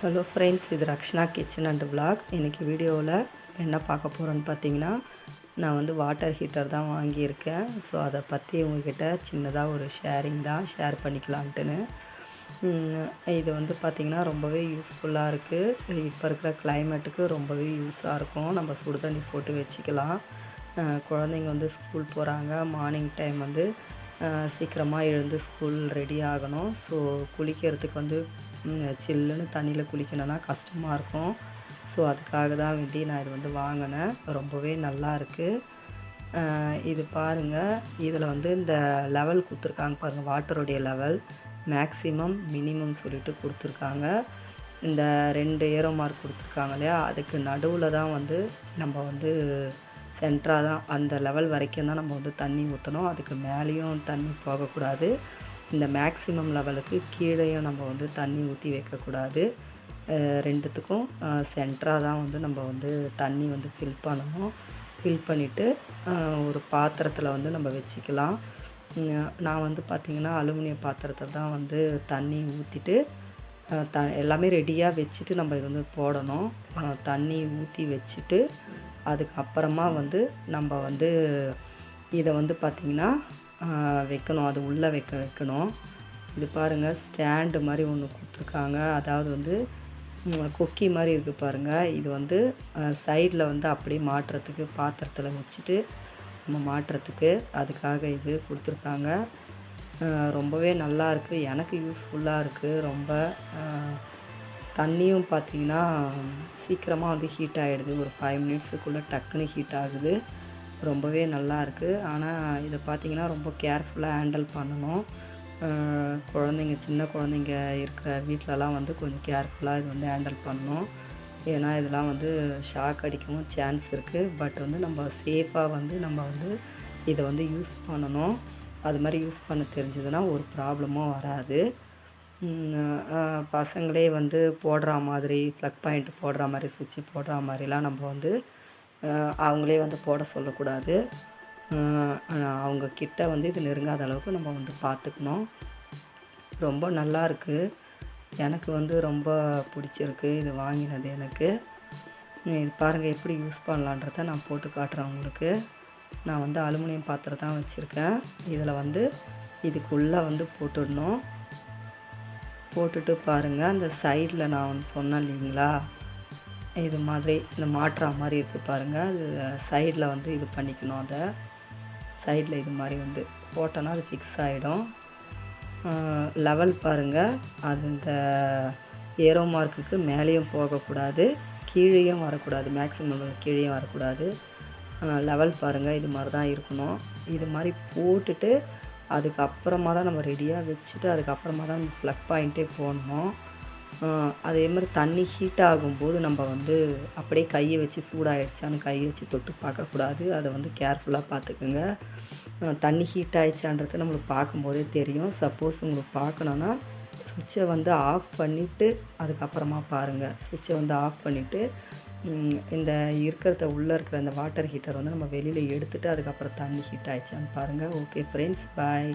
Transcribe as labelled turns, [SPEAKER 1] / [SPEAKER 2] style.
[SPEAKER 1] Hello friends இது Rakshana kitchen and black இன்றைக்கி வீடியோவில் என்ன பார்க்க போகிறோன்னு பார்த்தீங்கன்னா நான் வந்து வாட்டர் ஹீட்டர் தான் வாங்கியிருக்கேன். ஸோ அதை பற்றி உங்ககிட்ட சின்னதாக ஒரு ஷேரிங் தான் ஷேர் பண்ணிக்கலான்ட்டுன்னு இது வந்து பார்த்திங்கன்னா ரொம்பவே யூஸ்ஃபுல்லாக இருக்குது இப்போ இருக்கிற கிளைமேட்டுக்கு ரொம்பவே யூஸாக இருக்கும். நம்ம சுடு தண்ணி போட்டு வச்சுக்கலாம். குழந்தைங்க வந்து ஸ்கூல் போகிறாங்க மார்னிங் டைம் வந்து சீக்கிரமாக எழுந்து ஸ்கூல் ரெடி ஆகணும். ஸோ குளிக்கிறதுக்கு வந்து சில்லுன்னு தண்ணியில் குளிக்கணும்னா கஷ்டமாக இருக்கும். ஸோ அதுக்காக தான் வேண்டி நான் இது வந்து வாங்கினேன். ரொம்பவே நல்லா இருக்குது இது பாருங்கள் இதில் வந்து இந்த லெவல் கொடுத்துருக்காங்க பாருங்கள் வாட்டருடைய லெவல் மேக்ஸிமம் மினிமம் சொல்லிட்டு கொடுத்துருக்காங்க. இந்த ரெண்டு ஏரோ மார்க் கொடுத்துருக்காங்க இல்லையா? அதுக்கு நடுவில் தான் வந்து நம்ம வந்து சென்டராக தான். அந்த லெவல் வரைக்கும் தான் நம்ம வந்து தண்ணி ஊற்றணும் அதுக்கு மேலேயும் தண்ணி போகக்கூடாது. இந்த மேக்ஸிமம் லெவலுக்கு கீழேயும் நம்ம வந்து தண்ணி ஊற்றி வைக்கக்கூடாது. ரெண்டுத்துக்கும் சென்டராக தான் வந்து நம்ம வந்து தண்ணி வந்து ஃபில் பண்ணணும். ஃபில் பண்ணிவிட்டு ஒரு பாத்திரத்தில் வந்து நம்ம வச்சுக்கலாம். நான் வந்து பார்த்திங்கன்னா அலுமினிய பாத்திரத்தில் தான் வந்து தண்ணி ஊற்றிட்டு த எல்லாமே ரெடியாக வச்சுட்டு நம்ம இது வந்து போடணும். தண்ணி ஊற்றி வச்சுட்டு அதுக்கப்புறமா வந்து நம்ம வந்து இதை வந்து பார்த்திங்கன்னா வைக்கணும். அது உள்ளே வைக்க வைக்கணும். இது பாருங்கள் ஸ்டாண்டு மாதிரி ஒன்று கொடுத்துருக்காங்க. அதாவது வந்து கொக்கி மாதிரி இருக்குது பாருங்கள் இது வந்து சைடில் வந்து அப்படியே மாட்டுறதுக்கு பாத்திரத்தில் வச்சுட்டு நம்ம மாட்டுறதுக்கு அதுக்காக இது கொடுத்துருக்காங்க. ரொம்பவே நல்லா இருக்குது எனக்கு யூஸ்ஃபுல்லாக இருக்குது ரொம்ப தண்ணியும் பார்த்திங்கன்னா சீக்கிரமாக வந்து ஹீட் ஆகிடுது ஒரு ஃபைவ் மினிட்ஸுக்குள்ளே டக்குன்னு ஹீட் ஆகுது. ரொம்பவே நல்லா இருக்குது ஆனால் இதை பார்த்திங்கன்னா ரொம்ப கேர்ஃபுல்லாக ஹேண்டில் பண்ணணும். குழந்தைங்க சின்ன குழந்தைங்க இருக்கிற வீட்டிலலாம் வந்து கொஞ்சம் கேர்ஃபுல்லாக இது வந்து ஹேண்டில் பண்ணணும். ஏன்னா இதெல்லாம் வந்து ஷாக் அடிக்கவும் சான்ஸ் இருக்குது பட் வந்து நம்ம சேஃபாக வந்து நம்ம வந்து இதை வந்து யூஸ் பண்ணணும். அது மாதிரி யூஸ் பண்ண தெரிஞ்சதுன்னா ஒரு ப்ராப்ளமும் வராது. பசங்களே வந்து போடுற மாதிரி ப்ளக் பாயிண்ட் போடுற மாதிரி சுவிட்சு போடுற மாதிரிலாம் நம்ம வந்து அவங்களே வந்து போட சொல்லக்கூடாது. அவங்க கிட்ட வந்து இது நெருங்காத அளவுக்கு நம்ம வந்து பார்த்துக்கணும். ரொம்ப நல்லா இருக்குது எனக்கு வந்து ரொம்ப பிடிச்சிருக்கு இது வாங்கினது எனக்கு. இது பாருங்கள் எப்படி யூஸ் பண்ணலான்றத நான் போட்டு காட்டுறேன் உங்களுக்கு. நான் வந்து அலுமினியம் பாத்திரம் தான் வச்சுருக்கேன். இதில் வந்து இதுக்குள்ளே வந்து போட்டுடணும். போட்டுட்டு பாருங்கள் அந்த சைடில் நான் வந்து சொன்னேன் இல்லைங்களா? இது மாதிரி இந்த மாற்றா மாதிரி இருக்குது பாருங்கள் அது சைடில் வந்து இது பண்ணிக்கணும் அதை. சைடில் இது மாதிரி வந்து போட்டோன்னா அது ஃபிக்ஸ் ஆகிடும் லெவல் பாருங்கள் அது இந்த ஏரோ மார்க்குக்கு மேலேயும் போகக்கூடாது. கீழேயும் வரக்கூடாது. மேக்ஸிமம் கீழேயும் வரக்கூடாது. லெவல் பாருங்கள் இது மாதிரி தான் இருக்கணும். இது மாதிரி போட்டுட்டு அதுக்கப்புறமா தான் நம்ம ரெடியாக வச்சுட்டு அதுக்கப்புறமா தான் நம்ம ப்ளக் பாயிண்ட்டே போடணும் அதே மாதிரி தண்ணி ஹீட் ஆகும்போது நம்ம வந்து அப்படியே கையை வச்சு சூடாகிடுச்சான்னு கையை வச்சு தொட்டு பார்க்கக்கூடாது. அதை வந்து கேர்ஃபுல்லாக பார்த்துக்குங்க. தண்ணி ஹீட் ஆகிடுச்சான்றது நம்மளுக்கு பார்க்கும்போதே தெரியும். சப்போஸ் உங்களுக்கு பார்க்கணுன்னா சுவிட்சை வந்து ஆஃப் பண்ணிவிட்டு அதுக்கப்புறமா பாருங்கள் சுவிட்சை வந்து ஆஃப் பண்ணிவிட்டு இந்த இருக்கிறத உள்ளே இருக்கிற அந்த வாட்டர் ஹீட்டர் வந்து நம்ம வெளியில் எடுத்துகிட்டு அதுக்கப்புறம் தண்ணி ஹீட் ஆகிடுச்சான்னு பாருங்கள் ஓகே ஃப்ரெண்ட்ஸ் பாய்